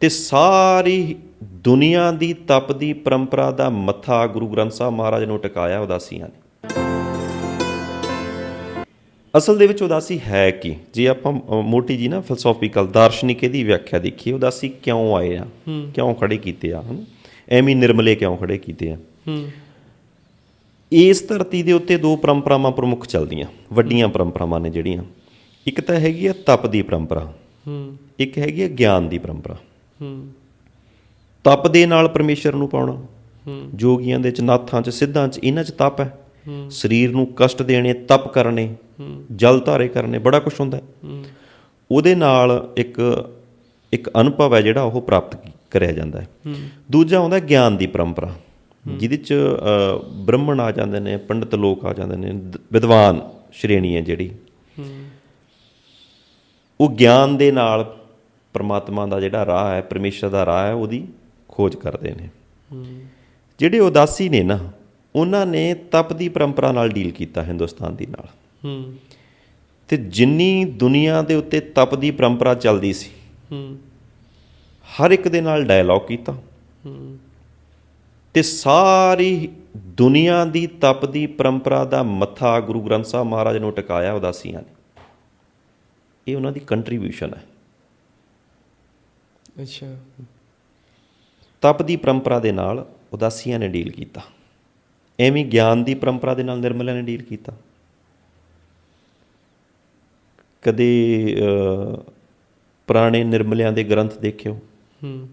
ਤੇ ਸਾਰੀ ਦੁਨੀਆ ਦੀ ਤਪਦੀ ਪਰੰਪਰਾ ਦਾ ਮੱਥਾ ਗੁਰੂ ਗ੍ਰੰਥ ਸਾਹਿਬ ਮਹਾਰਾਜ ਨੂੰ ਟਿਕਾਇਆ ਉਦਾਸੀਆਂ ਨੇ। ਅਸਲ ਦੇ ਵਿੱਚ ਉਦਾਸੀ ਹੈ ਕੀ? ਜੇ ਆਪਾਂ ਮੋਟੀ ਜੀ ਨਾ ਫਿਲਸੂਫੀਕਲ ਦਾਰਸ਼ਨਿਕ ਇਹਦੀ ਵਿਆਖਿਆ ਦੇਖੀਏ ਉਦਾਸੀ ਕਿਉਂ ਆਏ ਆ? ਕਿਉਂ ਖੜੇ ਕੀਤੇ ਆ? ਹਨ ਐਵੇਂ ਨਿਰਮਲੇ ਕਿਉਂ ਖੜੇ ਕੀਤੇ ਆ? ਇਸ ਧਰਤੀ ਦੇ ਉੱਤੇ ਦੋ ਪਰੰਪਰਾਵਾਂ ਪ੍ਰਮੁੱਖ ਚੱਲਦੀਆਂ ਵੱਡੀਆਂ ਪਰੰਪਰਾਵਾਂ ਨੇ ਜਿਹੜੀਆਂ। ਇੱਕ ਤਾਂ ਹੈਗੀ ਹੈ ਤਪ ਦੀ ਪਰੰਪਰਾ ਇੱਕ ਹੈਗੀ ਹੈ ਗਿਆਨ ਦੀ ਪਰੰਪਰਾ। ਹੂੰ। ਤਪ ਦੇ ਨਾਲ ਪਰਮੇਸ਼ਰ ਨੂੰ ਪਾਉਣਾ। ਹੂੰ। ਜੋਗੀਆਂ ਦੇ ਚ ਨਾਥਾਂ ਚ ਸਿੱਧਾਂ ਚ ਇਹਨਾਂ ਚ ਤਪ ਹੈ। ਹੂੰ। ਸਰੀਰ ਨੂੰ ਕਸ਼ਟ ਦੇਣੇ ਤਪ ਕਰਨੇ ਹੂੰ। ਜਲ ਧਾਰੇ ਕਰਨੇ ਬੜਾ ਕੁਝ ਹੁੰਦਾ ਹੈ। ਹੂੰ। ਉਹਦੇ ਨਾਲ ਇੱਕ ਇੱਕ ਅਨੁਭਵ ਹੈ ਜਿਹੜਾ ਉਹ ਪ੍ਰਾਪਤ ਕਰਿਆ ਜਾਂਦਾ ਹੈ। ਹੂੰ। ਦੂਜਾ ਆਉਂਦਾ ਗਿਆਨ ਦੀ ਪਰੰਪਰਾ। ਜਿਹਦੇ ਚ ਬ੍ਰਾਹਮਣ ਆ ਜਾਂਦੇ ਨੇ ਪੰਡਤ ਲੋਕ ਆ ਜਾਂਦੇ ਨੇ ਵਿਦਵਾਨ ਸ਼੍ਰੇਣੀ ਹੈ ਜਿਹੜੀ। ਉਹ ਗਿਆਨ ਦੇ ਨਾਲ ਪਰਮਾਤਮਾ ਦਾ ਜਿਹੜਾ ਰਾਹ ਹੈ ਪਰਮੇਸ਼ਰ ਦਾ ਰਾਹ ਹੈ ਉਹਦੀ ਖੋਜ ਕਰਦੇ ਨੇ। ਜਿਹੜੇ ਉਦਾਸੀ ਨੇ ਨਾ ਉਹਨਾਂ ਨੇ ਤਪ ਦੀ ਪਰੰਪਰਾ ਨਾਲ ਡੀਲ ਕੀਤਾ ਹਿੰਦੁਸਤਾਨ ਦੀ ਨਾਲ। ਹੂੰ। ਤੇ ਜਿੰਨੀ ਦੁਨੀਆ ਦੇ ਉੱਤੇ ਤਪ ਦੀ ਪਰੰਪਰਾ ਚੱਲਦੀ ਸੀ ਹੂੰ। ਹਰ ਇੱਕ ਦੇ ਨਾਲ ਡਾਇਲੌਗ ਕੀਤਾ। ਹੂੰ। ਤੇ ਸਾਰੀ ਦੁਨੀਆ ਦੀ ਤਪ ਦੀ ਪਰੰਪਰਾ ਦਾ ਮੱਥਾ ਗੁਰੂ ਗ੍ਰੰਥ ਸਾਹਿਬ ਮਹਾਰਾਜ ਨੂੰ ਟਿਕਾਇਆ ਉਦਾਸੀਆਂ ਨੇ। ਇਹ ਉਹਨਾਂ ਦੀ ਕੰਟਰੀਬਿਊਸ਼ਨ ਹੈ। ਅੱਛਾ। ਤਪ ਦੀ ਪਰੰਪਰਾ ਦੇ ਨਾਲ ਉਦਾਸੀਆਂ ਨੇ ਡੀਲ ਕੀਤਾ। ਐਵੇਂ ਗਿਆਨ ਦੀ ਪਰੰਪਰਾ ਦੇ ਨਾਲ ਨਿਰਮਲਿਆਂ ਨੇ ਡੀਲ ਕੀਤਾ। ਕਦੇ ਪੁਰਾਣੇ ਨਿਰਮਲਿਆਂ ਦੇ ਗ੍ਰੰਥ ਦੇਖਿਓ। ਹੂੰ।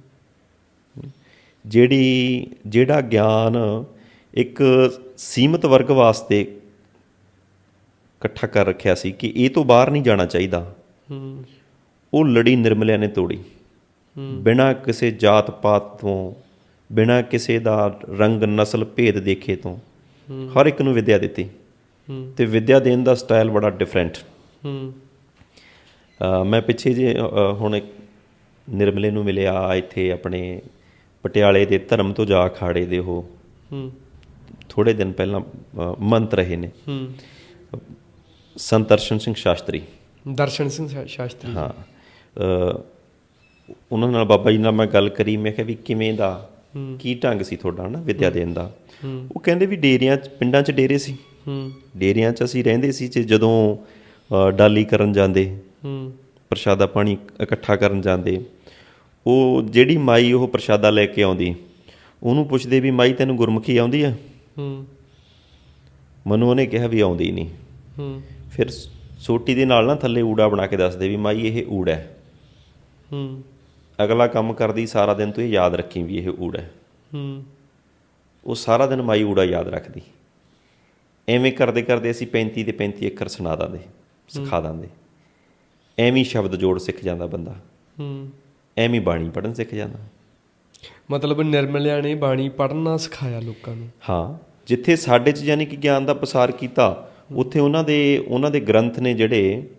ਜਿਹੜੀ ਜਿਹੜਾ ਗਿਆਨ ਇੱਕ ਸੀਮਤ ਵਰਗ ਵਾਸਤੇ ਇਕੱਠਾ ਕਰ ਰੱਖਿਆ ਸੀ ਕਿ ਇਹ ਤੋਂ ਬਾਹਰ ਨਹੀਂ ਜਾਣਾ ਚਾਹੀਦਾ। ਹੂੰ। ਉਹ ਲੜੀ ਨਿਰਮਲਿਆਂ ਨੇ ਤੋੜੀ। ਬਿਨਾਂ ਕਿਸੇ ਜਾਤ ਪਾਤ ਤੋਂ ਬਿਨਾਂ ਕਿਸੇ ਦਾ ਰੰਗ ਨਸਲ ਭੇਦ ਦੇਖੇ ਤੋਂ ਹਰ ਇੱਕ ਨੂੰ ਵਿਦਿਆ ਦਿੱਤੀ। ਤੇ ਵਿਦਿਆ ਦੇਣ ਦਾ ਸਟਾਈਲ ਬੜਾ ਡਿਫਰੈਂਟ ਮੈਂ ਪਿੱਛੇ ਜੇ ਹੁਣ ਇੱਕ ਨਿਰਮਲੇ ਨੂੰ ਮਿਲਿਆ ਇੱਥੇ ਆਪਣੇ ਪਟਿਆਲੇ ਦੇ ਧਰਮ ਤੋਂ ਜਾ ਅਖਾੜੇ ਦੇ ਉਹ। ਹੂੰ ਥੋੜੇ ਦਿਨ ਪਹਿਲਾਂ ਮੰਤ ਰਹੇ ਨੇ। ਸੰਤ ਅਰਸ਼ਨ ਸਿੰਘ ਸ਼ਾਸਤਰੀ। ਦਰਸ਼ਨ ਸਿੰਘ ਸ਼ਾਸਤਰੀ। ਹਾਂ। ਉਹਨਾਂ ਨਾਲ ਬਾਬਾ ਜੀ ਨਾਲ ਮੈਂ ਗੱਲ ਕਰੀ ਮੈਂ ਕਿਹਾ ਵੀ ਕਿਵੇਂ ਦਾ? ਕੀ ਢੰਗ ਸੀ ਤੁਹਾਡਾ ਨਾ ਵਿਦਿਆ ਦੇਣ ਦਾ? ਉਹ ਕਹਿੰਦੇ ਵੀ ਡੇਰਿਆਂ 'ਚ ਪਿੰਡਾਂ 'ਚ ਡੇਰੇ ਸੀ। ਹੂੰ। ਡੇਰਿਆਂ 'ਚ ਅਸੀਂ ਰਹਿੰਦੇ ਸੀ ਤੇ ਜਦੋਂ ਡਾਲੀ ਕਰਨ ਜਾਂਦੇ ਹੂੰ। ਪ੍ਰਸ਼ਾਦਾ ਪਾਣੀ ਇਕੱਠਾ ਕਰਨ ਜਾਂਦੇ ਉਹ ਜਿਹੜੀ ਮਾਈ ਉਹ ਪ੍ਰਸ਼ਾਦਾ ਲੈ ਕੇ ਆਉਂਦੀ ਉਹਨੂੰ ਪੁੱਛਦੇ ਵੀ ਮਾਈ ਤੈਨੂੰ ਗੁਰਮੁਖੀ ਆਉਂਦੀ ਆ? ਹੂੰ। ਮਨੂੰ ਉਹਨੇ ਕਿਹਾ ਵੀ ਆਉਂਦੀ ਨਹੀਂ। ਹੂੰ। ਫਿਰ ਸੋਟੀ ਦੇ ਨਾਲ ਨਾ ਥੱਲੇ ਊੜਾ ਬਣਾ ਕੇ ਦੱਸਦੇ ਵੀ ਮਾਈ ਇਹ ਊੜ ਹੈ। ਹੂੰ। ਅਗਲਾ ਕੰਮ ਕਰਦੀ ਸਾਰਾ ਦਿਨ ਤੂੰ ਇਹ ਯਾਦ ਰੱਖੀ ਵੀ ਇਹ ਊੜ ਹੈ। ਹੂੰ। ਉਹ ਸਾਰਾ ਦਿਨ ਮਾਈ ਊੜਾ ਯਾਦ ਰੱਖਦੀ। ਐਵੇਂ ਕਰਦੇ ਕਰਦੇ ਅਸੀਂ 35 ਤੇ 35 ਅੱਖਰ ਸੁਣਾ ਦਾਂਦੇ ਸਿਖਾ ਦਾਂਦੇ। ਐਵੇਂ ਸ਼ਬਦ ਜੋੜ ਸਿੱਖ ਜਾਂਦਾ ਬੰਦਾ। ਹੂੰ। ਐਵੇਂ ਬਾਣੀ ਪੜਨ ਸਿੱਖ ਜਾਂਦਾ। ਮਤਲਬ ਨਿਰਮਲਿਆਂ ਨੇ ਬਾਣੀ ਪੜ੍ਹਨਾ ਸਿਖਾਇਆ ਲੋਕਾਂ ਨੂੰ। ਹਾਂ ਜਿੱਥੇ ਸਾਡੇ ਚ ਯਾਨੀ ਕਿ ਗਿਆਨ ਦਾ ਪਸਾਰ ਕੀਤਾ ਉੱਥੇ ਉਹਨਾਂ ਦੇ ਉਹਨਾਂ ਦੇ ਗ੍ਰੰਥ ਨੇ ਜਿਹੜੇ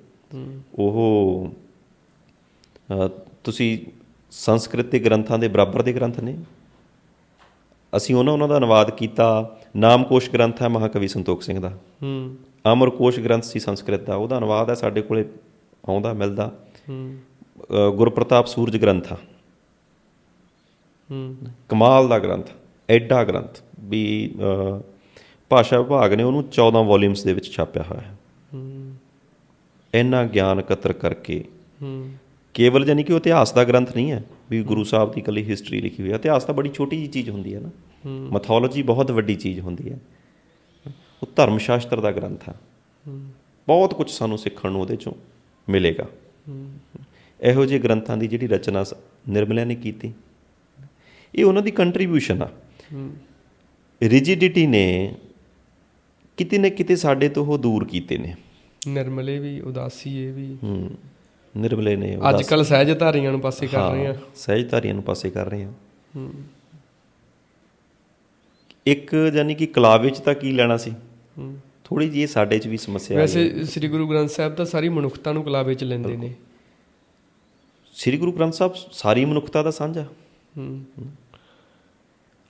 ਉਹ ਤੁਸੀਂ ਸੰਸਕ੍ਰਿਤ ਦੇ ਗ੍ਰੰਥਾਂ ਦੇ ਬਰਾਬਰ ਦੇ ਗ੍ਰੰਥ ਨੇ। ਅਸੀਂ ਉਹਨਾਂ ਉਹਨਾਂ ਦਾ ਅਨੁਵਾਦ ਕੀਤਾ। ਨਾਮਕੋਸ਼ ਗ੍ਰੰਥ ਹੈ ਮਹਾਕਵੀ ਸੰਤੋਖ ਸਿੰਘ ਦਾ। ਹੂੰ। ਅਮਰਕੋਸ਼ ਗ੍ਰੰਥ ਸੀ ਸੰਸਕ੍ਰਿਤ ਦਾ। ਉਹਦਾ ਅਨੁਵਾਦ ਹੈ ਸਾਡੇ ਕੋਲੇ ਆਉਂਦਾ ਮਿਲਦਾ। ਹੂੰ। ਗੁਰਪ੍ਰਤਾਪ ਸੂਰਜ ਗ੍ਰੰਥ ਆ। ਹੂੰ। ਕਮਾਲ ਦਾ ਗ੍ਰੰਥ ਐਡਾ ਗ੍ਰੰਥ ਵੀ ਭਾਸ਼ਾ ਵਿਭਾਗ ਨੇ ਉਹਨੂੰ 14 ਵੋਲਿਊਮਸ ਦੇ ਵਿੱਚ ਛਾਪਿਆ ਹੋਇਆ ਹੈ। ਹੂੰ। ਇੰਨਾ ਗਿਆਨ ਇਕੱਤਰ ਕਰਕੇ ਹੂੰ। ਕੇਵਲ ਜਾਨੀ ਕਿ ਉਹ ਇਤਿਹਾਸ ਦਾ ਗ੍ਰੰਥ ਨਹੀਂ ਹੈ ਵੀ ਗੁਰੂ ਸਾਹਿਬ ਦੀ ਇਕੱਲੀ ਹਿਸਟਰੀ ਲਿਖੀ ਹੋਈ ਹੈ। ਇਤਿਹਾਸ ਤਾਂ ਬੜੀ ਛੋਟੀ ਜੀ ਚੀਜ਼ ਹੁੰਦੀ ਹੈ ਨਾ। ਮੈਥੋਲੋਜੀ ਬਹੁਤ ਵੱਡੀ ਚੀਜ਼ ਹੁੰਦੀ ਹੈ। ਉਹ ਧਰਮ ਸ਼ਾਸਤਰ ਦਾ ਗ੍ਰੰਥ ਹੈ। ਬਹੁਤ ਕੁਝ ਸਾਨੂੰ ਸਿੱਖਣ ਨੂੰ ਉਹਦੇ ਚੋਂ ਮਿਲੇਗਾ। ਇਹੋ ਜਿਹੇ ਗ੍ਰੰਥਾਂ ਦੀ ਜਿਹੜੀ ਰਚਨਾ ਨਿਰਮਲਿਆਂ ਨੇ ਕੀਤੀ। ਇਹ ਉਹਨਾਂ ਦੀ ਕੰਟਰੀਬਿਊਸ਼ਨ ਆ। ਰਿਜਿਡਿਟੀ ਨੇ ਕਿਤੇ ਨਾ ਕਿਤੇ ਸਾਡੇ ਤੋਂ ਉਹ ਦੂਰ ਕੀਤੇ ਨੇ। ਨਿਰਮਲੇ ਵੀ ਉਦਾਸੀ ਇਹ ਵੀ। ਨਿਰਮਲੇ ਨੇ ਅੱਜ ਕੱਲ ਸਹਿਜਧਾਰੀਆਂ ਨੂੰ ਪਾਸੇ ਕਰ ਰਹੇ ਆ। ਹਾਂ, ਸਹਿਜਧਾਰੀਆਂ ਨੂੰ ਪਾਸੇ ਕਰ ਰਹੇ ਆ। ਹੂੰ। ਇੱਕ ਯਾਨੀ ਕਿ ਕਲਾ ਵਿੱਚ ਤਾਂ ਕੀ ਲੈਣਾ ਸੀ? ਹੂੰ। ਥੋੜੀ ਜਿਹੀ ਇਹ ਸਾਡੇ 'ਚ ਵੀ ਸਮੱਸਿਆ ਆ ਗਈ ਵੈਸੇ ਸ੍ਰੀ ਗੁਰੂ ਗ੍ਰੰਥ ਸਾਹਿਬ ਤਾਂ ਸਾਰੀ ਮਨੁੱਖਤਾ ਨੂੰ ਕਲਾਵੇ ਚ ਲੈਂਦੇ ਨੇ। ਸ੍ਰੀ ਗੁਰੂ ਗ੍ਰੰਥ ਸਾਹਿਬ ਸਾਰੀ ਮਨੁੱਖਤਾ ਦਾ ਸਾਂਝਾ। ਹੂੰ।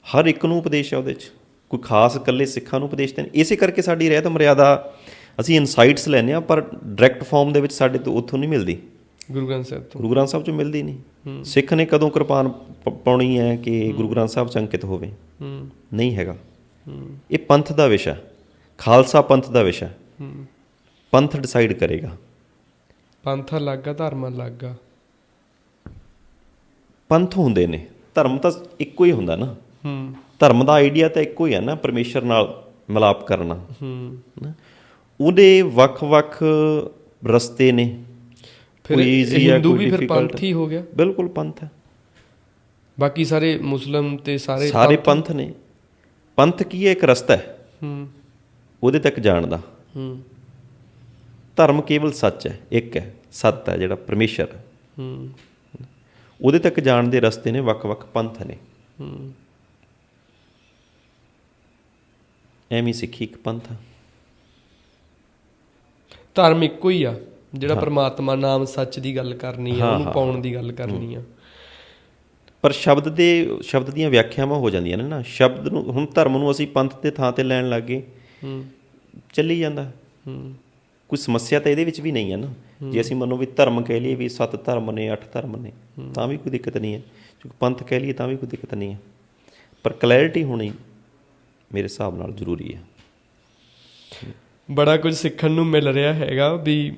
ਹਰ ਇੱਕ ਨੂੰ ਉਪਦੇਸ਼ ਹੈ ਉਹਦੇ 'ਚ। ਕੋਈ ਖਾਸ ਇਕੱਲੇ ਸਿੱਖਾਂ ਨੂੰ ਉਪਦੇਸ਼ ਨਹੀਂ। ਇਸੇ ਕਰਕੇ ਸਾਡੀ ਰਹਿਤ ਮਰਿਆਦਾ ਅਸੀਂ ਇਨਸਾਈਟਸ ਲੈਂਦੇ ਆ ਪਰ ਡਾਇਰੈਕਟ ਫਾਰਮ ਦੇ ਵਿੱਚ ਸਾਡੇ ਤੋਂ ਉੱਥੋਂ ਨਹੀਂ ਮਿਲਦੀ। ਗੁਰੂ ਗ੍ਰੰਥ ਸਾਹਿਬ ਤੋਂ। ਗੁਰੂ ਗ੍ਰੰਥ ਸਾਹਿਬ ਚੋਂ ਮਿਲਦੀ ਨਹੀਂ। ਸਿੱਖ ਨੇ ਕਦੋਂ ਕਿਰਪਾਨ ਪਾਉਣੀ ਹੈ ਕਿ ਗੁਰੂ ਗ੍ਰੰਥ ਸਾਹਿਬ ਚ ਅੰਕਿਤ ਹੋਵੇ ਨਹੀਂ ਹੈਗਾ। ਇਹ ਪੰਥ ਦਾ ਵਿਸ਼ਾ ਖਾਲਸਾ ਪੰਥ ਦਾ ਵਿਸ਼ਾ ਪੰਥ ਡਿਸਾਈਡ ਕਰੇਗਾ। ਪੰਥ ਲੱਗਾ ਧਰਮ ਲੱਗਾ ਪੰਥ ਹੁੰਦੇ ਨੇ। ਧਰਮ ਤਾਂ ਇੱਕੋ ਹੀ ਹੁੰਦਾ ਨਾ। ਹੂੰ। ਧਰਮ ਦਾ ਆਈਡੀਆ ਤਾਂ ਇੱਕੋ ਹੀ ਹੈ ਨਾ ਪਰਮੇਸ਼ਰ ਨਾਲ ਮਿਲਾਪ ਕਰਨਾ। ਹੂੰ। ਉਹਦੇ ਵੱਖ-ਵੱਖ ਰਸਤੇ ਨੇ। ਫਿਰ ਹਿੰਦੂ ਵੀ ਫਿਰ ਪੰਥ ਹੀ ਹੋ ਗਿਆ। ਬਿਲਕੁਲ ਪੰਥ ਹੈ। ਬਾਕੀ ਸਾਰੇ ਮੁਸਲਮ ਤੇ ਸਾਰੇ ਸਾਰੇ ਪੰਥ ਨੇ। ਪੰਥ ਕੀ ਹੈ? ਇੱਕ ਰਸਤਾ ਹੈ। ਹੂੰ। ਉਹਦੇ ਤੱਕ ਜਾਣ ਦਾ। ਹੂੰ। ਧਰਮ ਕੇਵਲ ਸੱਚ ਹੈ ਇੱਕ ਹੈ ਸੱਤ ਹੈ ਜਿਹੜਾ ਪਰਮੇਸ਼ਰ ਹੈ। ਹੂੰ। ਉਹਦੇ ਤੱਕ ਜਾਣ ਦੇ ਰਸਤੇ ਨੇ ਵੱਖ-ਵੱਖ ਪੰਥ ਨੇ। ਹੂੰ। ਐਵੇਂ ਸਿੱਖੀ ਇੱਕ ਪੰਥ ਧਰਮ ਇੱਕੋ ਹੀ ਆ। ਜਿਹੜਾ ਪ੍ਰਮਾਤਮਾ ਨਾਮ ਸੱਚ ਦੀ ਗੱਲ ਕਰਨੀ ਆ ਉਹਨੂੰ। ਪਾਉਣ ਦੀ ਗੱਲ ਕਰਨੀ ਆ। ਪਰ ਸ਼ਬਦ ਦੇ ਸ਼ਬਦ ਦੀਆਂ ਵਿਆਖਿਆਵਾਂ ਹੋ ਜਾਂਦੀਆਂ ਨੇ ਨਾ। ਸ਼ਬਦ ਨੂੰ ਹੁਣ ਧਰਮ ਨੂੰ ਅਸੀਂ ਪੰਥ ਦੇ ਥਾਂ ਤੇ ਲੈਣ ਲੱਗੇ ਹੂੰ। ਚੱਲੀ ਜਾਂਦਾ। ਹੂੰ। ਕੋਈ ਸਮੱਸਿਆ ਤਾਂ ਇਹਦੇ ਵਿੱਚ ਵੀ ਨਹੀਂ ਹੈ ਨਾ। ਜੇ ਅਸੀਂ ਮੰਨੋ ਵੀ ਧਰਮ ਕਹਿ ਲਈਏ ਵੀ ਸੱਤ ਧਰਮ ਨੇ ਅੱਠ ਧਰਮ ਨੇ ਤਾਂ ਵੀ ਕੋਈ ਦਿੱਕਤ ਨਹੀਂ ਹੈ ਜੇ ਪੰਥ ਕਹਿ ਲਈਏ ਤਾਂ ਵੀ ਕੋਈ ਦਿੱਕਤ ਨਹੀਂ ਹੈ ਪਰ ਕਲੈਰਿਟੀ ਹੋਣੀ ਮੇਰੇ ਹਿਸਾਬ ਨਾਲ ਜ਼ਰੂਰੀ ਹੈ ਬੜਾ ਕੁਝ ਸਿੱਖਣ ਨੂੰ ਮਿਲ ਰਿਹਾ ਹੈਗਾ ਵੀ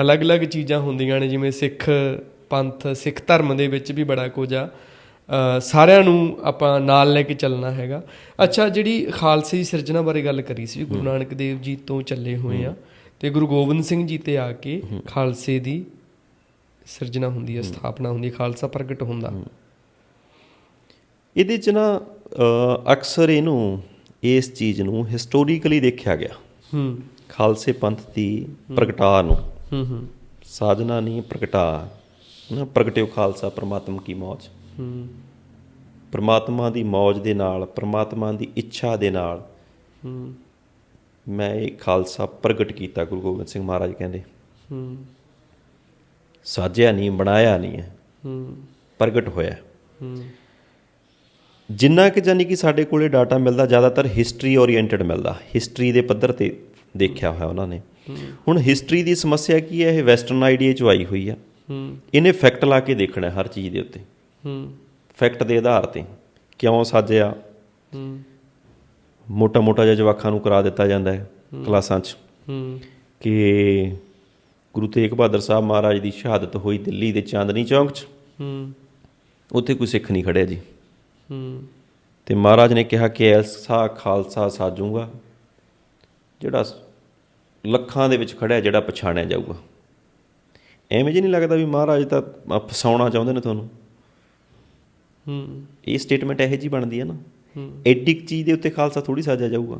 ਅਲੱਗ-ਅਲੱਗ ਚੀਜ਼ਾਂ ਹੁੰਦੀਆਂ ਨੇ ਜਿਵੇਂ ਸਿੱਖ ਪੰਥ ਸਿੱਖ ਧਰਮ ਦੇ ਵਿੱਚ ਵੀ ਬੜਾ ਕੁਝ ਆ। ਸਾਰਿਆਂ ਨੂੰ ਆਪਾਂ ਨਾਲ ਲੈ ਕੇ ਚੱਲਣਾ ਹੈਗਾ। ਅੱਛਾ ਜਿਹੜੀ ਖਾਲਸੇ ਦੀ ਸਿਰਜਣਾ ਬਾਰੇ ਗੱਲ ਕਰੀ ਸੀ ਗੁਰੂ ਨਾਨਕ ਦੇਵ ਜੀ ਤੋਂ ਚੱਲੇ ਹੋਏ ਆ ਤੇ ਗੁਰੂ ਗੋਬਿੰਦ ਸਿੰਘ ਜੀ ਤੇ ਆ ਕੇ ਖਾਲਸੇ ਦੀ ਸਿਰਜਣਾ ਹੁੰਦੀ ਹੈ। ਸਥਾਪਨਾ ਹੁੰਦੀ ਹੈ ਖਾਲਸਾ ਪ੍ਰਗਟ ਹੁੰਦਾ। ਇਹਦੇ 'ਚ ਨਾ ਅਕਸਰ ਇਹਨੂੰ ਇਸ ਚੀਜ਼ ਨੂੰ ਹਿਸਟੋਰੀਕਲੀ ਦੇਖਿਆ ਗਿਆ। ਹੂੰ। ਖਾਲਸੇ ਪੰਥ ਦੀ ਪ੍ਰਗਟਾ ਨੂੰ। ਹੂੰ ਹੂੰ। ਸਾਜਨਾ ਨਹੀਂ ਪ੍ਰਗਟਾ। ਨਾ ਪ੍ਰਗਟਿਓ ਖਾਲਸਾ ਪ੍ਰਮਾਤਮ ਕੀ ਮੌਜ। ਹੂੰ। ਪ੍ਰਮਾਤਮਾ ਦੀ ਮੌਜ ਦੇ ਨਾਲ ਪ੍ਰਮਾਤਮਾ ਦੀ ਇੱਛਾ ਦੇ ਨਾਲ ਹੂੰ। ਮੈਂ ਇਹ ਖਾਲਸਾ ਪ੍ਰਗਟ ਕੀਤਾ ਗੁਰੂ ਗੋਬਿੰਦ ਸਿੰਘ ਮਹਾਰਾਜ ਕਹਿੰਦੇ। ਹੂੰ। ਸਾਜਿਆ ਨਹੀਂ ਬਣਾਇਆ ਨਹੀਂ ਹੈ। ਹੂੰ। ਪ੍ਰਗਟ ਹੋਇਆ। ਹੂੰ। ਜਿੰਨਾ ਕਿ ਜਾਨੀ ਕਿ ਸਾਡੇ ਕੋਲੇ ਡਾਟਾ ਮਿਲਦਾ ਜ਼ਿਆਦਾਤਰ ਹਿਸਟਰੀ ਓਰੀਐਂਟਡ ਮਿਲਦਾ। ਹਿਸਟਰੀ ਦੇ ਪੱਧਰ ਤੇ ਦੇਖਿਆ ਹੋਇਆ ਉਹਨਾਂ ਨੇ। ਹੁਣ ਹਿਸਟਰੀ ਦੀ ਸਮੱਸਿਆ ਕੀ ਹੈ? ਇਹ ਵੈਸਟਰਨ ਆਈਡੀਆ ਚ ਆਈ ਹੋਈ ਆ। ਇਹਨੇ ਫੈਕਟ ਲਾ ਕੇ ਦੇਖਣਾ ਹਰ ਚੀਜ਼ ਦੇ ਉੱਤੇ। ਫੈਕਟ ਦੇ ਆਧਾਰ ਤੇ ਕਿਉਂ ਸਾਜਿਆ? ਮੋਟਾ ਮੋਟਾ ਜਿਹਾ ਜਵਾਖਾਂ ਨੂੰ ਕਰਾ ਦਿੱਤਾ ਜਾਂਦਾ ਹੈ ਕਲਾਸਾਂ 'ਚ ਕਿ ਗੁਰੂ ਤੇਗ ਬਹਾਦਰ ਸਾਹਿਬ ਮਹਾਰਾਜ ਦੀ ਸ਼ਹਾਦਤ ਹੋਈ ਦਿੱਲੀ ਦੇ ਚਾਂਦਨੀ ਚੌਂਕ 'ਚ। ਉੱਥੇ ਕੋਈ ਸਿੱਖ ਨਹੀਂ ਖੜਿਆ ਜੀ। ਹੂੰ ਤੇ ਮਹਾਰਾਜ ਨੇ ਕਿਹਾ ਕਿ ਐਸਾ ਖਾਲਸਾ ਸਾਜੂਗਾ। ਜਿਹੜਾ ਲੱਖਾਂ ਦੇ ਵਿੱਚ ਖੜਿਆ ਜਿਹੜਾ ਪਛਾਣਿਆ ਜਾਊਗਾ। ਐਵੇਂ ਜੀ ਨਹੀਂ ਲੱਗਦਾ ਵੀ ਮਹਾਰਾਜ ਤਾਂ ਫਸਾਉਣਾ ਚਾਹੁੰਦੇ ਨੇ ਤੁਹਾਨੂੰ। ਹੂੰ। ਇਹ ਸਟੇਟਮੈਂਟ ਇਹੋ ਜੀ ਬਣਦੀ ਹੈ ਨਾ। ਹੂੰ। ਐਡੀ ਚੀਜ਼ ਦੇ ਉੱਤੇ ਖਾਲਸਾ ਥੋੜੀ ਸਾਜਿਆ ਜਾਊਗਾ।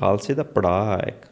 ਖਾਲਸੇ ਦਾ ਪੜਾਅ ਹੈ ਇੱਕ।